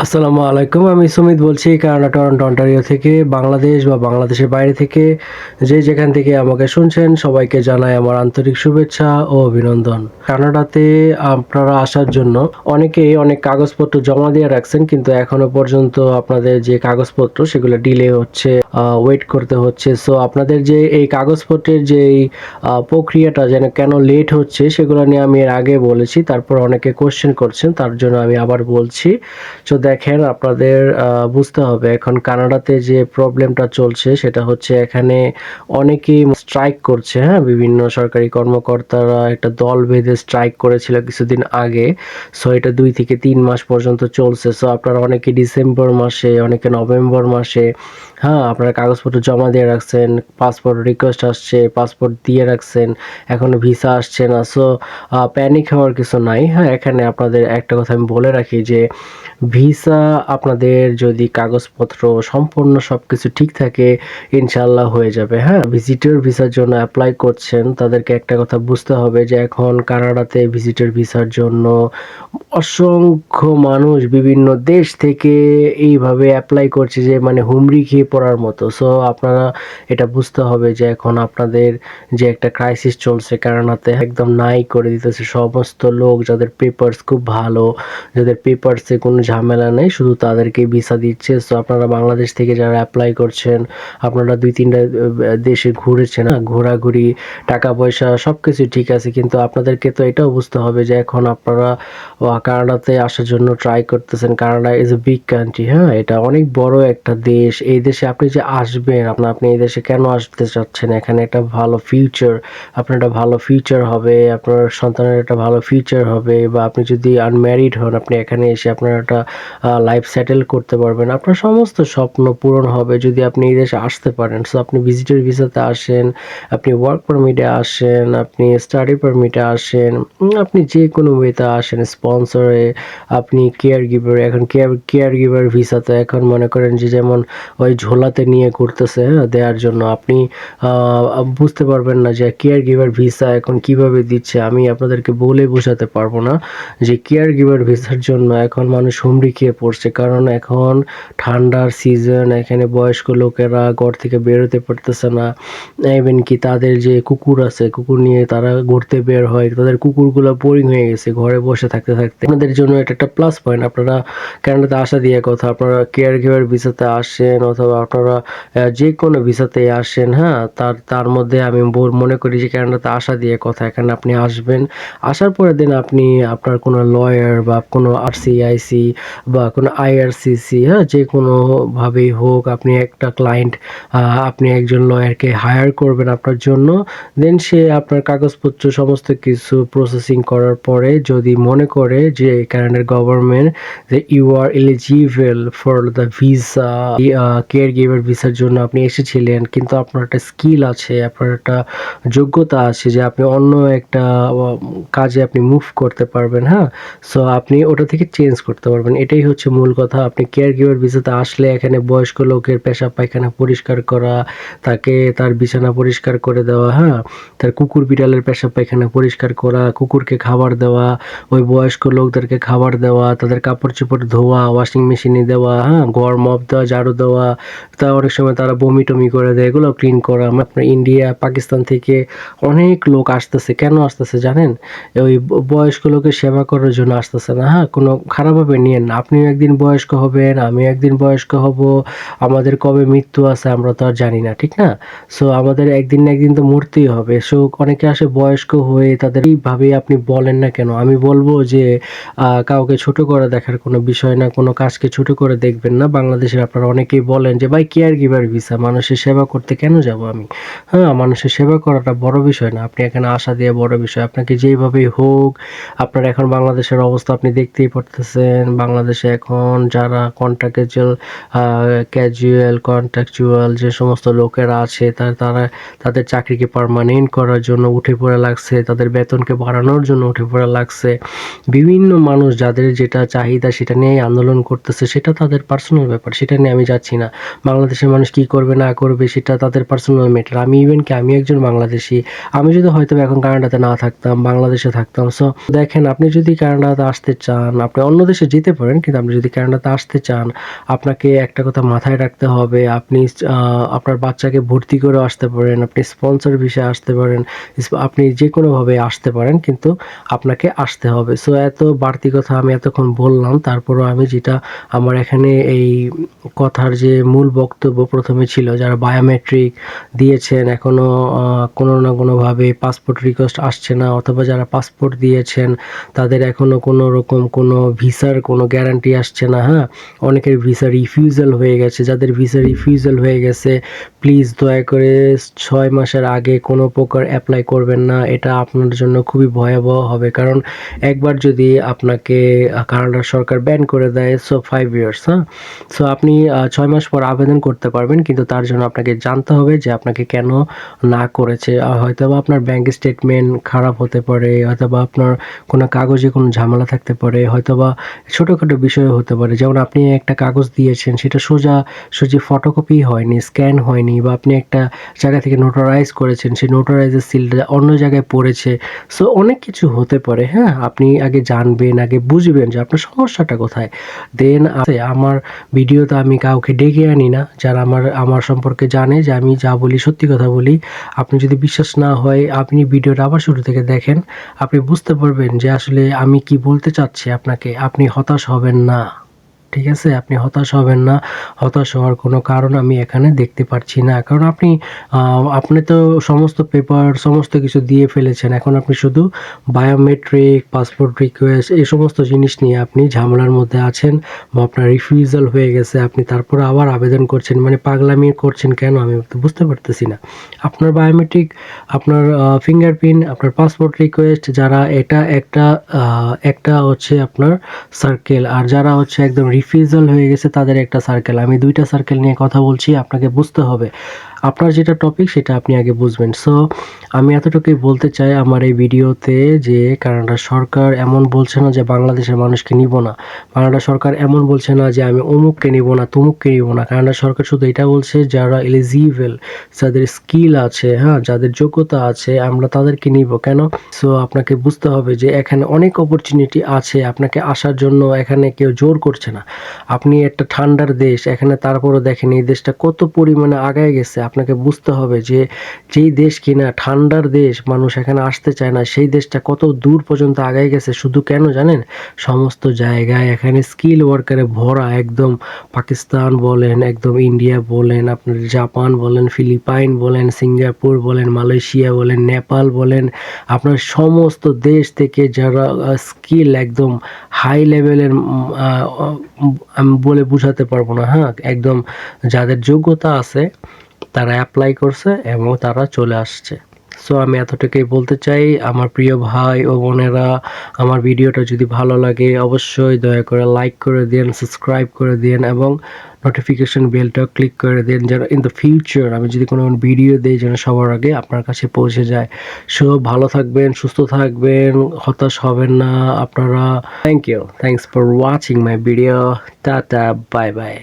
আসসালামু আলাইকুম, আমি সুমিত বলছি কানাডা, টরন্টো, অন্টারিও থেকে, বাংলাদেশ বা বাংলাদেশের বাইরে থেকে। যে যেখান থেকে আমাকে শুনছেন, সবাইকে জানাই আমার আন্তরিক শুভেচ্ছা ও অভিনন্দন। কানাডাতে আপনারা আসার জন্য অনেকেই অনেক কাগজপত্র জমা দিয়ে রাখছেন, কিন্তু এখনও পর্যন্ত আপনাদের যে কাগজপত্র, সেগুলো ডিলে হচ্ছে ওয়েট করতে হচ্ছে। সো আপনাদের যে এই কাগজপত্রের যে প্রক্রিয়াটা যেন কেন লেট হচ্ছে, সেগুলো নিয়ে আমি এর আগে বলেছি, তারপর অনেকে কোশ্চেন করছেন, তার জন্য আমি আবার বলছি। দেখেন, আপনাদের বুঝতে হবে, এখন কানাডাতে যে প্রবলেমটা চলছে সেটা হচ্ছে এখানে অনেকেই স্ট্রাইক করছে হ্যাঁ? বিভিন্ন সরকারি কর্মকর্তারা একটা দল বেঁধে স্ট্রাইক করেছিল কিছুদিন আগে। সো এটা দুই থেকে তিন মাস পর্যন্ত চলছে। সো আপনারা অনেকে ডিসেম্বর মাসে, অনেকে নভেম্বর মাসে হ্যাঁ? আপনারা কাগজপত্র জমা দিয়ে রাখছেন পাসপোর্ট রিকোয়েস্ট আসছে পাসপোর্ট দিয়ে রাখছেন, এখনও ভিসা আসছে না। সো প্যানিক হওয়ার কিছু নাই হ্যাঁ? এখানে আপনাদের একটা কথা আমি বলে রাখি যে ভিসা আপনাদের যদি কাগজপত্র, সম্পূর্ণ সব কিছু ঠিক থাকে ইনশাল্লাহ হয়ে যাবে হ্যাঁ? ভিজিটর ভিসার জন্য অ্যাপ্লাই করছেন, তাদেরকে একটা কথা বুঝতে হবে যে এখন কানাডাতে ভিজিটর ভিসার জন্য অসংখ্য মানুষ বিভিন্ন দেশ থেকে এইভাবে অ্যাপ্লাই করছে যে মানে হুমড়ি খেয়ে পড়ার মতো। সো আপনারা এটা বুঝতে হবে যে এখন আপনাদের যে একটা ক্রাইসিস চলছে কানাডাতে, একদম নাই করে দিতেছে সমস্ত লোক যাদের পেপারস খুব ভালো, যাদের পেপারসে কোনো ঝামেলা নেই, শুধু তাদেরকেই ভিসা দিচ্ছে। সো আপনারা বাংলাদেশ থেকে যারা অ্যাপ্লাই করছেন, আপনারা দুই তিনটা দেশে ঘুরেছেন ঘোরাঘুরি টাকা পয়সা সব কিছু ঠিক আছে, কিন্তু আপনাদেরকে তো এটাও বুঝতে হবে যে এখন আপনারা কানাডাতে আসার জন্য ট্রাই করতেছেন। Canada is a big country হ্যাঁ এটা অনেক বড় একটা দেশ। এই দেশে আপনি যে আসবেন আপনার আপনি এই দেশে কেন আসতে চাচ্ছেন? এখানে একটা ভালো ফিউচার আপনার একটা ভালো ফিউচার হবে, আপনার সন্তানের একটা ভালো ফিউচার হবে, বা আপনি যদি আনম্যারিড হন, আপনি এখানে এসে আপনার একটা লাইফ সেটেল করতে পারবেন। আপনার সমস্ত স্বপ্ন পূরণ হবে যদি আপনি এই দেশে আসতে পারেন। সো আপনি ভিজিটর ভিসাতে আসেন, আপনি ওয়ার্ক পারমিটে আসেন, আপনি স্টাডি পারমিটে আসেন আপনি যে কোনো ওয়েতে আসেন স্পন্সরে আপনি কেয়ার গিভার এখন কেয়ার কেয়ার গিভার ভিসাতে এখন মনে করেন যে যেমন ওই ঝোলাতে নিয়ে ঘুরতেছে হ্যাঁ দেওয়ার জন্য। আপনি বুঝতে পারবেন না যে কেয়ার গিভার ভিসা এখন কীভাবে দিচ্ছে। আমি আপনাদেরকে বলে বোঝাতে পারব না যে কেয়ার গিভার ভিসার জন্য এখন মানুষ হুমড়ি খেয়ে পড়ছে। কারণ এখন ঠান্ডার সিজন এখানে বয়স্ক লোকেরা ঘর থেকে বেরোতে পারতেছে না। ইভেন কি তাদের যে কুকুর আছে, কুকুর নিয়ে তারা ঘুরতে বের হয়, তাদের কুকুরগুলো বোরিং হয়ে গেছে ঘরে বসে থাকতে থাকতে। আপনাদের জন্য এটা একটা প্লাস পয়েন্ট আপনারা ক্যানাডাতে আসা দিয়ে কথা, আপনারা কেয়ার গিভার ভিসাতে আসেন অথবা আপনারা যে কোনো ভিসাতে আসেন হ্যাঁ তার তার মধ্যে আমি মনে করি যে ক্যানাডাতে আসা দিয়ে কথা, এখানে আপনি আসবেন। আসার পরে দিন আপনি আপনার কোনো লয়ার বা কোনো আরসিআইসি বা কোনো আইআরসিসি হ্যাঁ যে কোনোভাবেই হোক আপনি একটা ক্লায়েন্ট আপনি একজন লয়ারকে হায়ার করবেন আপনার জন্য দেন সে আপনার কাগজপত্র সমস্ত কিছু প্রসেসিং করার পরে যদি মনে করে যে কানাডার গভর্নমেন্ট যে you are eligible for the visa care giver ভিসার জন্য আপনি এসেছিলেন, কিন্তু আপনার একটা স্কিল আছে, আপনার একটা যোগ্যতা আছে যে আপনি অন্য একটা কাজে আপনি মুভ করতে পারবেন হ্যাঁ? সো আপনি ওটা থেকে চেঞ্জ করতে পারবেন, এটাই হচ্ছে মূল কথা। আপনি কেয়ার গিভার ভিসাতে আসলে এখানে বয়স্ক লোকের পেশাব পায়খানা পরিষ্কার করা, তাকে তার বিছানা পরিষ্কার করে দেওয়া হ্যাঁ? তার কুকুর বিড়ালের পেশাব পায়খানা পরিষ্কার করা, কুকুরকে খাবার দেওয়া, ওই বয়স্ক লোকদেরকে খাবার দেওয়া, তাদের কাপড় চোপড় ধোয়া ওয়াশিং মেশিনে দেওয়া হ্যাঁ? ঘর মপ দেওয়া, ঝাড়ু দেওয়া, তা অনেক সময় তারা বমি টমি করে দেয়, এগুলো ক্লিন করা। আপনার ইন্ডিয়া পাকিস্তান থেকে অনেক লোক আসতেছে। কেন আসতেছে জানেন? ওই বয়স্ক লোকের সেবা করার জন্য আসতেছে না হ্যাঁ? কোনো খারাপভাবে নিয়েন না। আপনিও একদিন বয়স্ক হবেন আমিও একদিন বয়স্ক হব, আমাদের কবে মৃত্যু আছে আমরা তো আর জানি না, ঠিক না? সো আমাদের একদিন না একদিন তো মরতেই হবে। সো অনেকে আসে বয়স্ক হয়ে তাদের এইভাবে আপনি বলেন না কেন? আমি বলব যে কাউকে ছোট করে দেখার কোনো বিষয় না, কোনো কাজকে ছোট করে দেখবেন না। বাংলাদেশের আপনারা অনেকেই বলেন যে, ভাই, কেয়ার গিভার ভিসা, মানুষের সেবা করতে কেন যাব আমি? হ্যাঁ মানুষের সেবা করাটা বড় বিষয় না। আপনি এখানে আসা দিয়ে বড় বিষয়। আপনাকে যেইভাবেই হোক, আপনার এখন বাংলাদেশের অবস্থা আপনি দেখতেই পারতেছেন। বাংলাদেশে এখন যারা কন্ট্রাকচুয়াল ক্যাজুয়াল কন্ট্রাকচুয়াল যে সমস্ত লোকেরা আছে তার তাদের চাকরিকে পার্মানেন্ট করার জন্য উঠে পড়ে লাগছে, তাদের বেতনকে বাড়ানোর জন্য উঠে পড়ে লাগছে। বিভিন্ন মানুষ যাদের যেটা চাহিদা সেটা নিয়ে আন্দোলন করতেছে, সেটা তাদের পার্সোনাল ব্যাপার, সেটা নিয়ে আমি যাচ্ছি না। বাংলাদেশের মানুষ কি করবে, না করবে, সেটা তাদের পার্সোনাল ম্যাটার আমি ইভেন কি, আমি একজন বাংলাদেশি, আমি যদি হয়তো এখন কানাডাতে না থাকতাম, বাংলাদেশে থাকতাম। সো দেখেন, আপনি যদি কানাডাতে আসতে চান, আপনি অন্য দেশে যেতে পারেন কিন্তু আপনি যদি কানাডাতে আসতে চান, আপনাকে একটা কথা মাথায় রাখতে হবে, আপনি আপনার বাচ্চাকে ভর্তি করে আসতে পারেন, আপনি স্পন্সর বিষয়ে আসতে পারেন আপনি যে কোনোভাবে আসতে পারেন, কিন্তু আপনাকে আসতে হবে। সো এত বাড়তি কথা আমি এতক্ষণ বললাম, তারপরও আমি যেটা আমার এখানে এই কথার যে মূল বক্তব্য প্রথমে ছিল, যারা বায়োমেট্রিক দিয়েছেন এখনও কোনো না কোনোভাবে পাসপোর্ট রিকোয়েস্ট আসছে না, অথবা যারা পাসপোর্ট দিয়েছেন, তাদের এখনও কোনো রকম কোনো ভিসার কোনো গ্যারান্টি আসছে না হ্যাঁ? অনেকের ভিসা রিফিউজাল হয়ে গেছে। যাদের ভিসা রিফিউজাল হয়ে গেছে প্লিজ দয়া করে ছয় মাসের আগে কোনো প্রকার অ্যাপ্লাই করবেন না। এটা আপনার জন্য খুবই ভয়াবহ হবে। কারণ একবার যদি আপনাকে আহ, কানাডার সরকার ব্যান করে দেয় সো ফাইভ ইয়ার্স হ্যাঁ? সো আপনি ছয় মাস পর আবেদন করতে পারবেন কিন্তু তার জন্য আপনাকে জানতে হবে যে আপনাকে কেন না করেছে। হয়তো বা আপনার ব্যাংক স্টেটমেন্ট খারাপ হতে পারে হয়তো বা আপনার কোনো কাগজে কোনো ঝামেলা থাকতে পারে হয়তো বা ছোটোখাটো বিষয় হতে পারে। যেমন আপনি একটা কাগজ দিয়েছেন, সেটা সোজা সোজা ফটোকপি হয়নি স্ক্যান হয়নি বা আপনি একটা জায়গা থেকে নোটারাইজ করেছেন, সেই নোটারাইজের সিলটা অন্য জায়গায় পড়েছে। সো অনেক কিছু হতে পারে হ্যাঁ? আপনি আগে জানবেন, আগে বুঝবেন যে আপনার সমস্যাটা কোথায়। দেন আছে, আমার ভিডিওতে আমি কাউকে ডেকে আনি না, যারা আমার আমার সম্পর্কে জানে যে আমি যা বলি, সত্যি কথা বলি। আপনি যদি বিশ্বাস না হয়, আপনি ভিডিওটা আবার শুরু থেকে দেখেন, আপনি বুঝতে পারবেন যে আসলে আমি কি বলতে চাচ্ছি আপনাকে। আপনি হতাশ হবেন เป็นหน้า ঠিক আছে? আপনি হতাশ হবেন না। হতাশ হওয়ার কোনো কারণ আমি এখানে দেখতে পারছি না। কারণ আপনি আপনি তো সমস্ত পেপার সমস্ত কিছু দিয়ে ফেলেছেন। এখন আপনি শুধু বায়োমেট্রিক পাসপোর্ট রিকোয়েস্ট এই সমস্ত জিনিস নিয়ে আপনি ঝামেলার মধ্যে আছেন বা আপনার রিফিউজাল হয়ে গেছে। আপনি তারপর আবার আবেদন করছেন। মানে পাগলামি করছেন কেন? আমি তো বুঝতে পারতেছি না। আপনার বায়োমেট্রিক আপনার ফিঙ্গারপ্রিন্ট আপনার পাসপোর্ট রিকোয়েস্ট যারা এটা একটা একটা হচ্ছে আপনার সার্কেল আর যারা হচ্ছে একদম রিফিউজাল হয়ে গেছে তাদের একটা সার্কেল আমি দুইটা সার্কেল নিয়ে কথা বলছি, আপনাকে বুঝতে হবে। আপনার যেটা টপিক সেটা আপনি আগে বুঝবেন। সো আমি এতটুকুই বলতে চাই আমার এই ভিডিওতে যে কানাডা সরকার এমন বলছে না যে বাংলাদেশের মানুষকে নিব না। কানাডা সরকার এমন বলছে না যে আমি অমুককে নিব না, তমুককে নিব না। কানাডা সরকার শুধু এটা বলছে যারা এলিজিবল যাদের স্কিল আছে হ্যাঁ যাদের যোগ্যতা আছে, আমরা তাদেরকে নিব। কেন? সো আপনাকে বুঝতে হবে যে এখানে অনেক অপরচুনিটি আছে আপনাকে আসার জন্য, এখানে কেউ জোর করছে না। আপনি একটা ঠান্ডার দেশ, এখানে তারপরও দেখেন এই দেশটা কত পরিমাণে আগায় গেছে। আপনাকে বুঝতে হবে যে যেই দেশ কিনা ঠান্ডার দেশ, মানুষ এখানে আসতে চায় না। সেই দেশটা কত দূর পর্যন্ত আগায় গেছে শুধু কেন জানেন? সমস্ত জায়গায় এখানে স্কিল ওয়ার্কারে ভরা একদম পাকিস্তান বলেন, একদম ইন্ডিয়া বলেন, আপনার জাপান বলেন ফিলিপাইন বলেন সিঙ্গাপুর বলেন মালয়েশিয়া বলেন নেপাল বলেন। আপনার সমস্ত দেশ থেকে যারা স্কিল একদম হাই লেভেলের আমি, বলে বোঝাতে পারব না। হ্যাঁ একদম যাদের যোগ্যতা আছে তারা অ্যাপ্লাই করছে এবং তারা চলে আসছে। সো আমি এতটুকুই বলতে চাই, আমার প্রিয় ভাই ও বোনেরা, আমার ভিডিওটা যদি ভালো লাগে, অবশ্যই দয়া করে লাইক করে দিন সাবস্ক্রাইব করে দিন এবং নোটিফিকেশন বেলটা ক্লিক করে দিন যেন ইন দ্য ফিউচার আমি যদি কোনো ভিডিও দিই যেন সবার আগে আপনার কাছে পৌঁছে যায়। সো ভালো থাকবেন, সুস্থ থাকবেন, হতাশ হবেন না আপনারা। Thank you thanks for watching my video tata bye bye